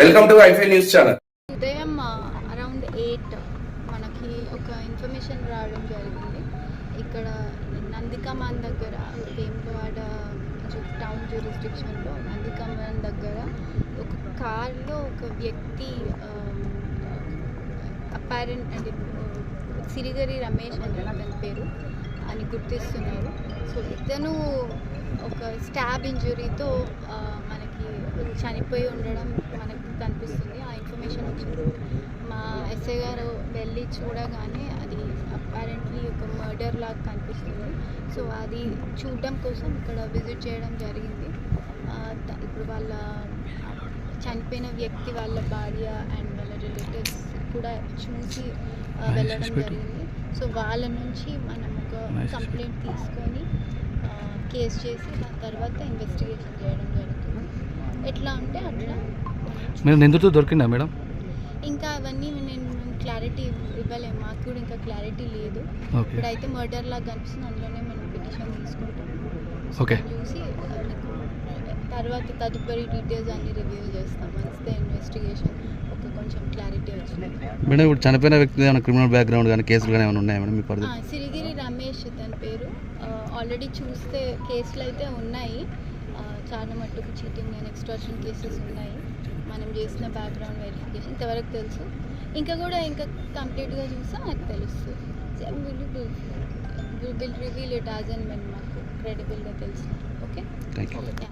Welcome to ఐఫై news channel ఉదయం uh, around eight మనకి ఒక ఇన్ఫర్మేషన్ రావడం జరిగింది. ఇక్కడ నందికమాన్ దగ్గర వేములవాడ టౌన్ జ్యూరిస్డిక్షన్లో నందికమాన్ దగ్గర ఒక కార్లో ఒక వ్యక్తి um, అపారెంట్ అంటే uh, సిరిగరి రమేష్ అని అతని పేరు అని గుర్తిస్తున్నారు. సో ఇతను ఒక స్టాబ్ ఇంజురీతో uh, మన చనిపోయి ఉండడం మనకు కనిపిస్తుంది. ఆ ఇన్ఫర్మేషన్ వచ్చింది మా ఎస్ఐ గారు వెళ్ళి చూడగానే అది అపారెంట్లీ ఒక మర్డర్ లాగా కనిపిస్తుంది. సో అది చూడడం కోసం ఇక్కడ విజిట్ చేయడం జరిగింది. ఇప్పుడు వాళ్ళ చనిపోయిన వ్యక్తి వాళ్ళ భార్య అండ్ వాళ్ళ రిలేటివ్స్ కూడా చూసి వెళ్ళడం జరిగింది. సో వాళ్ళ నుంచి మనం ఒక కంప్లైంట్ తీసుకొని కేసు చేసి దాని తర్వాత ఇన్వెస్టిగేషన్ చేయడం జరుగుతుంది ఎట్లా ఉంటే అట్లా. మీరు నిందితుడు దొరికిందా మేడం? ఇంకా అవన్నీ నేను క్లారిటీ ఇవ్వలేము మాకు కూడా ఇంకా క్లారిటీ లేదు. ఓకే. ఇప్పుడైతే మర్డర్ లాగా కనిపిస్తుంది. అందులోనే మనం పిటిషన్ తీసుకుంటాం. ఓకే. చూసి తర్వాత తదుపరి డీటెయిల్స్ అన్ని రివ్యూ చేస్తాం. వస్తే ఇన్వెస్టిగేషన్ ఒక కొంచెం క్లారిటీ వచ్చింది. మేడం ఇప్పుడు చనిపోయిన వ్యక్తి ఏమైనా క్రిమినల్ బ్యాక్గ్రౌండ్ కానీ కేసులు కానీ ఏమైనా ఉన్నాయా మేడం మీ పరిధి ఆ, సిరిగిరి రమేష్ తన పేరు. ఆల్రెడీ చూస్తే కేసులు అయితే ఉన్నాయి. చాలా మట్టుకు చీటింగ్ అండ్ ఎక్స్ట్రాషన్ కేసెస్ ఉన్నాయి. మనం చేసిన బ్యాక్గ్రౌండ్ వెరిఫికేషన్ ఇంతవరకు తెలుసు. ఇంకా కూడా ఇంకా కంప్లీట్గా చూస్తే నాకు తెలుస్తుంది will reveal it as and men మాకు క్రెడిబుల్గా తెలుసు. Okay thank you